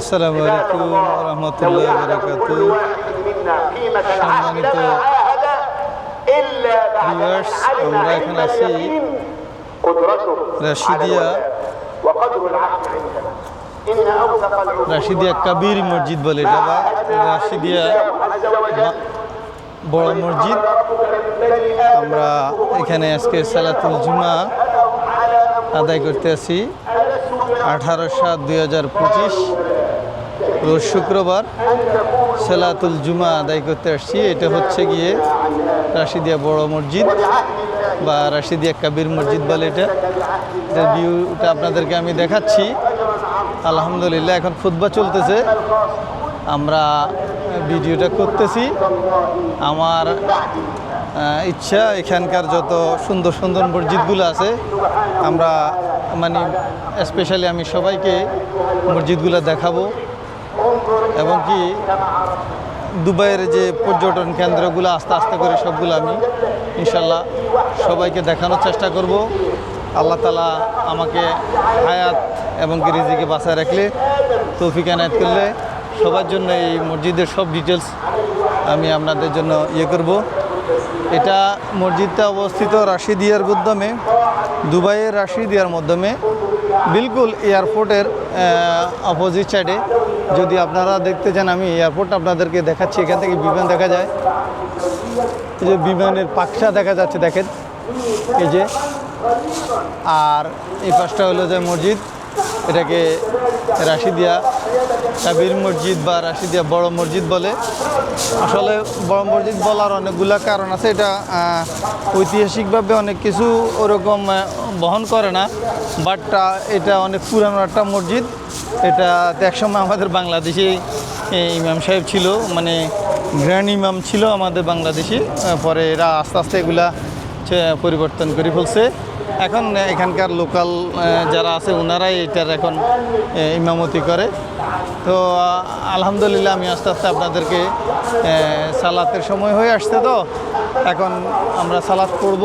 আসসালামু আলাইকুম রহমতুল্লাহ বারাকাতু রাশিদিয়া রাশিদিয়া কাবির মসজিদ বলে এটা রাশিদিয়া বড় মসজিদ। আমরা এখানে আজকে সালাতুল জুমা আদায় করতে আছি। আঠারো সাত দুই হাজার পঁচিশ। রোজ শুক্রবার সেলাতুল জুমা আদায় করতে আসছি। এটা হচ্ছে গিয়ে রাশিদিয়া বড় মসজিদ বা রাশিদিয়া কাবির মসজিদ বলে এটা। এটার ভিউটা আপনাদেরকে আমি দেখাচ্ছি। আলহামদুলিল্লাহ, এখন ফুটবল চলতেছে। আমরা ভিডিওটা করতেছি। আমার ইচ্ছা এখানকার যত সুন্দর সুন্দর মসজিদগুলো আছে, আমরা মানে স্পেশালি আমি সবাইকে মসজিদগুলো দেখাবো। এবং কি দুবাইয়ের যে পর্যটন কেন্দ্রগুলো আস্তে আস্তে করে সবগুলো আমি ইনশাল্লাহ সবাইকে দেখানোর চেষ্টা করব। আল্লাহ তালা আমাকে হায়াত এবং কি রিজিকে বাসায় রাখলে, তৌফিক আনায়াত করলে সবার জন্য এই মসজিদের সব ডিটেলস আমি আপনাদের জন্য ইয়ে করব। এটা মসজিদটা অবস্থিত রাশিদিয়ার মাধ্যমে, দুবাইয়ের রাশিদিয়ার মাধ্যমে, বিলকুল এয়ারপোর্টের অপোজিট সাইডে যদি আপনারা দেখতে চান, আমি এয়ারপোর্ট আপনাদেরকে দেখাচ্ছি, এখান থেকে বিমান দেখা যায়। এই যে বিমানের পাকসা দেখা যাচ্ছে, দেখেন। এই যে, আর এই পাশটা হলো যে মসজিদ। এটাকে রাশি রাশিদিয়া কাবির মসজিদ বা রাশিদিয়া বড় মসজিদ বলে। আসলে বড় মসজিদ বলার অনেকগুলা কারণ আছে, এটা ঐতিহাসিকভাবে অনেক কিছু ওরকম বহন করে না বাট এটা অনেক পুরানো একটা মসজিদ। এটা একসময় আমাদের বাংলাদেশে ইমাম সাহেব ছিল মানে গ্র্যান্ড ইমাম ছিল আমাদের বাংলাদেশি পরে এরা আস্তে আস্তে এগুলা পরিবর্তন করে ফেলছে। এখন এখানকার লোকাল যারা আছে ওনারাই এটার এখন ইমামতি করে। তো আলহামদুলিল্লাহ আমি আস্তে আস্তে আপনাদেরকে সালাতের সময় হয়ে আসছে তো। এখন আমরা সালাত পড়ব।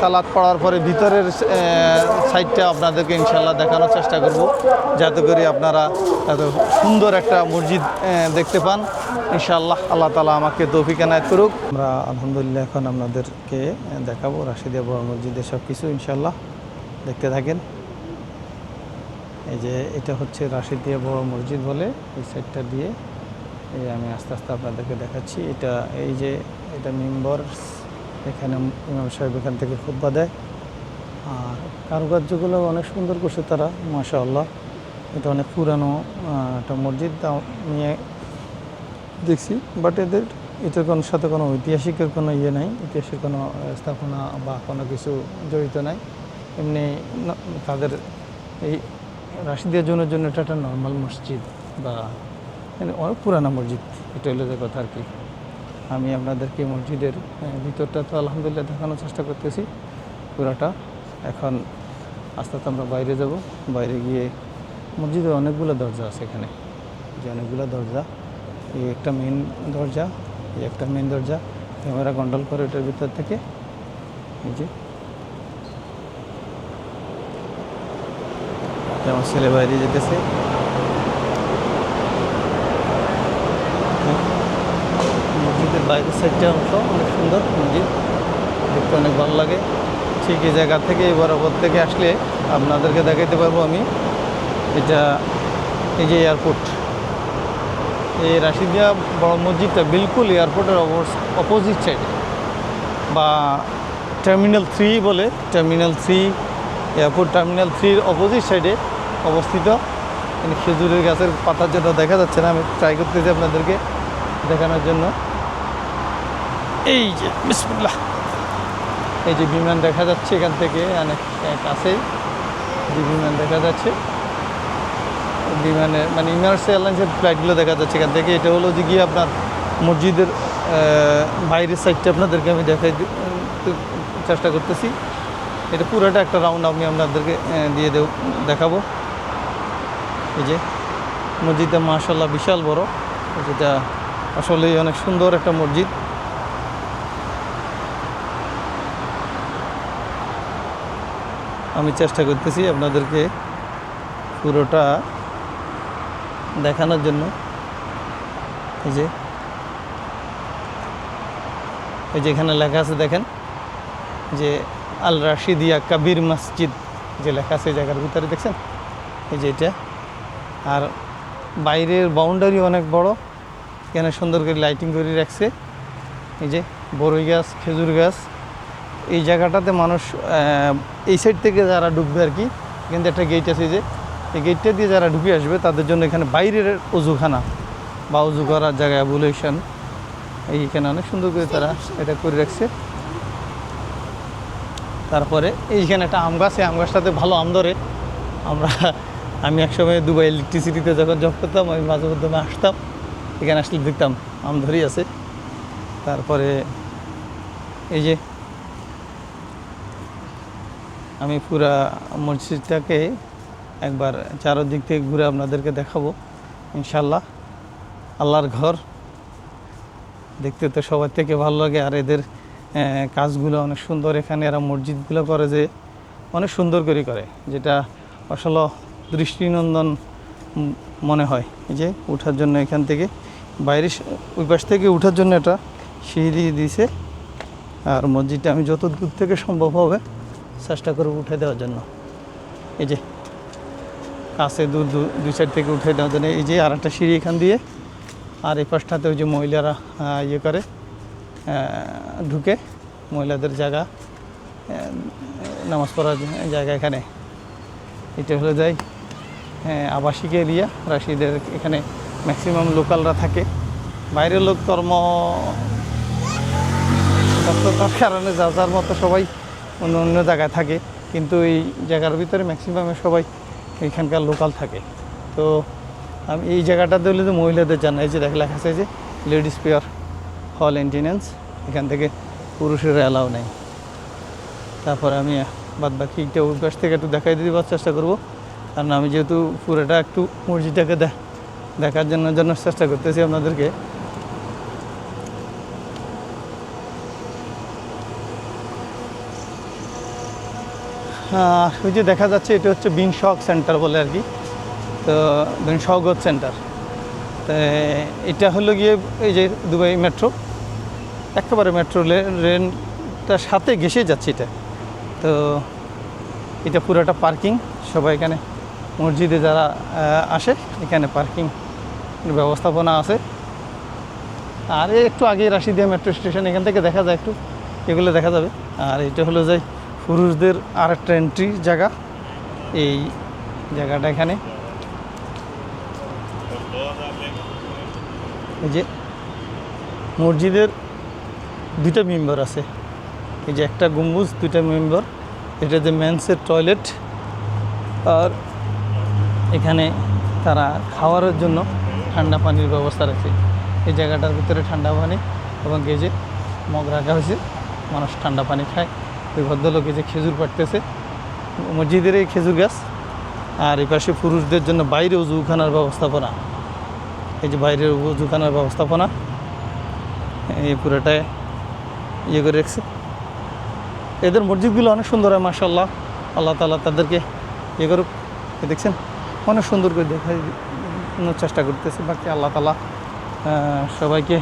সালাদ পড়ার পরে ভিতরের সাইডটা আপনাদেরকে ইনশাল্লাহ দেখানোর চেষ্টা করব। যাতে করে আপনারা এত সুন্দর একটা মসজিদ দেখতে পান। ইনশাআল্লাহ আল্লাহ তালা আমাকে তৌফিক করুক। আমরা আলহামদুলিল্লাহ এখন আপনাদেরকে দেখাবো রাশিদিয়া বড় মসজিদের সব কিছু ইনশাল্লাহ দেখতে থাকেন। এই যে এটা হচ্ছে রাশিদিয়া বড় মসজিদ বলে, এই সাইডটা দিয়ে, এই আমি আস্তে আস্তে আপনাদেরকে দেখাচ্ছি। এটা এই যে, এটা মেম্বার এখানে ইমাম সাহেব এখান থেকে খুদ্া দেয়। আর কারুকার্যগুলো অনেক সুন্দর করছে তারা, মাশাআল্লাহ। এটা অনেক পুরানো একটা মসজিদ নিয়ে দেখছি। বাট এদের, এটার কোনো সাথে কোনো ঐতিহাসিকের কোনো ইয়ে নাই ইতিহাসের কোনো স্থাপনা বা কোনো কিছু জড়িত নাই। এমনি তাদের এই রাশিদিয়া জনের জন্য এটা একটা নর্মাল মসজিদ বা মানে অনেক পুরানো মসজিদ। এটা হলো কথা আর কি। আমি আপনাদেরকে মসজিদের ভিতরটা তো আলহামদুলিল্লাহ দেখানোর চেষ্টা করতেছি, পুরাটা। এখন আস্তে আস্তে আমরা বাইরে যাব। বাইরে গিয়ে মসজিদে অনেকগুলো দরজা আছে এখানে। যে অনেকগুলো দরজা, এই একটা মেন দরজা, এই একটা মেন দরজা। ক্যামেরা কন্ট্রোল করে এটার ভিতর থেকে। এই যে। আমার ছেলে বাইরে যেতেছে মসজিদের বাইরের সাইডটা অংশ, অনেক সুন্দর মসজিদ দেখতে অনেক ভালো লাগে। ঠিক এই জায়গা থেকে, এই বরাবর থেকে আসলে আপনাদেরকে দেখাইতে পারব আমি। এটা, এই যে এয়ারপোর্ট এই রাশিদিয়া বড় মসজিদটা বিলকুল এয়ারপোর্টের অপোজিট সাইডে বা টার্মিনাল থ্রি বলে টার্মিনাল থ্রি এয়ারপোর্ট টার্মিনাল থ্রির অপোজিট সাইডে অবস্থিত। খেজুরের গাছের পাতার জন্য দেখা যাচ্ছে না, আমি ট্রাই করতেছি আপনাদেরকে দেখানোর জন্য। এই যে, বিসমুল্লাহ। এই যে বিমান দেখা যাচ্ছে এখান থেকে, অনেক কাছে যে বিমান দেখা যাচ্ছে। বিমানের মানে ইমার্স এয়ারলাইন্সের ফ্লাইটগুলো দেখা যাচ্ছে এখান থেকে। এটা হলো যে গিয়ে আপনার মসজিদের বাইরের সাইডটা আপনাদেরকে আমি দেখাই চেষ্টা করতেছি। এটা পুরোটা একটা রাউন্ড আমি আপনাদেরকে দিয়ে দেব, দেখাবো। এই যে, মসজিদটা মাশাল্লাহ বিশাল বড়। যেটা আসলেই অনেক সুন্দর একটা মসজিদ। আমি চেষ্টা করতেছি আপনাদেরকে পুরোটা দেখানোর জন্য। এই যে। এই যে এখানে লেখা আছে, দেখেন। যে আল রাশিদিয়া কাবির মসজিদ, যে লেখা আছে জায়গার ভিতরে, দেখছেন? এই যে এটা। আর বাইরের বাউন্ডারি অনেক বড়। এখানে সুন্দর করে লাইটিং করে রাখছে। এই যে বড়ই গাছ, খেজুর গাছ। এই জায়গাটাতে মানুষ এই সাইড থেকে যারা ঢুকবে আর কি, কিন্তু একটা গেট আছে যে, এই গেটটা দিয়ে যারা ঢুকে আসবে, তাদের জন্য এখানে বাইরের অজুখানা বা অজু করার জায়গা অ্যাবুলেশন এইখানে অনেক সুন্দর করে তারা এটা করে রাখছে। তারপরে এইখানে একটা আম গাছ, এই আম গাছটাতে ভালো আম ধরে। আমরা, আমি একসময় দুবাই ইলেকট্রিসিটিতে যখন জব করতাম, আমি মাঝে মধ্যে আসতাম, এখানে আসলে দেখতাম, আম ধরেই আছে। তারপরে এই যে আমি পুরা মসজিদটাকে একবার চারোদিক থেকে ঘুরে আপনাদেরকে দেখাবো ইনশাল্লাহ আল্লাহর ঘর। দেখতে তো সবার থেকে ভালো লাগে, আর এদের কাজগুলো অনেক সুন্দর। এখানে এরা মসজিদগুলো করে যে, অনেক সুন্দর করে করে, যেটা আসলে দৃষ্টিনন্দন মনে হয় এই যে ওঠার জন্য এখান থেকে। বাইরে ওই পাশ থেকে ওঠার জন্য এটা সিঁড়ি দিয়েছে আর মসজিদটা আমি যত দূর থেকে সম্ভব হবে চেষ্টা করব উঠে দেওয়ার জন্য। এই যে, কাছে দূর দুই সাইড থেকে উঠে দেওয়ার জন্য এই যে আর একটা সিঁড়ি এখান দিয়ে, আর এই পাশটাতে ওই যে মহিলারা ইয়ে করে ঢুকে, মহিলাদের জায়গা নামাজ পড়ার জায়গা এখানে। এটা হলো যাই আবাসিক এরিয়া, রাশিদের এখানে ম্যাক্সিমাম লোকালরা থাকে। বাইরের লোক কর্ম কারণে যা যার মতো সবাই অন্য অন্য জায়গায় থাকে, কিন্তু এই জায়গার ভিতরে ম্যাক্সিমামে সবাই এখানকার লোকাল থাকে। তো আমি এই জায়গাটাতে হলে তো মহিলাদের জানা, এই যে দেখ লেখা আছে যে লেডিস পেয়ার হল মেনটেন্যান্স এখান থেকে পুরুষের অ্যালাউ নেই। তারপরে আমি বাদ বাকিটা ওই পাশ থেকে একটু দেখাই দেওয়ার চেষ্টা করব। কারণ আমি যেহেতু পুরোটা একটু মসজিদটাকে দেখার জন্য জন্য চেষ্টা করতেছি আপনাদেরকে। ওই যে দেখা যাচ্ছে এটা হচ্ছে বিন শক সেন্টার বলে আর কি। তো বিন শগত সেন্টার। তো এটা হলো গিয়ে এই যে দুবাই মেট্রো। একেবারে মেট্রো রেলটার সাথে ঘেসে যাচ্ছে এটা। তো এটা পুরোটা পার্কিং। সবাই এখানে মসজিদে যারা আসে, এখানে পার্কিং ব্যবস্থাপনা আছে। আর একটু আগে রাশিদিয়া মেট্রো স্টেশন এখান থেকে দেখা যায় একটু। এগুলো দেখা যাবে। আর এটা হলো যে পুরুষদের আর একটা এন্ট্রি জায়গা। এই জায়গাটা এখানে। এই যে মসজিদের দুইটা মেম্বার আছে। এই যে একটা গম্বুজ, দুইটা মেম্বার এটা যে মেন্সের টয়লেট আর এখানে তারা খাওয়ারের জন্য ঠান্ডা পানির ব্যবস্থা রাখছে এই জায়গাটার ভিতরে ঠান্ডা পানি এবং গেজে মগ রাখা হয়েছে। মানুষ ঠান্ডা পানি খায়। ওই ভদ্রলোক যে খেজুর পাড়তেছে, মসজিদের এই খেজুর গাছ, আর এই পাশে পুরুষদের জন্য বাইরে উজুখানার ব্যবস্থাপনা। এই যে বাইরের উজুখানার ব্যবস্থাপনা, এই পুরোটায় ইয়ে করে রেখেছে। এদের মসজিদগুলো অনেক সুন্দর হয় মাসাল্লাহ আল্লাহ তালা তাদেরকে ইয়ে করুক। দেখছেন, অনেক সুন্দর করে দেখানোর চেষ্টা করতেছে। বাকি আল্লাহ তালা সবাইকে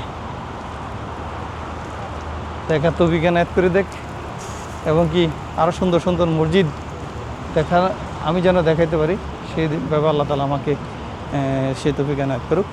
দেখা তো বিজ্ঞানায়ত করে দেখ। এবং কি আরও সুন্দর সুন্দর মসজিদ দেখা আমি যেন দেখাইতে পারি, সেই ব্যাপার আল্লাহ তালা আমাকে সেই তফিকা বিজ্ঞানায়ত করুক।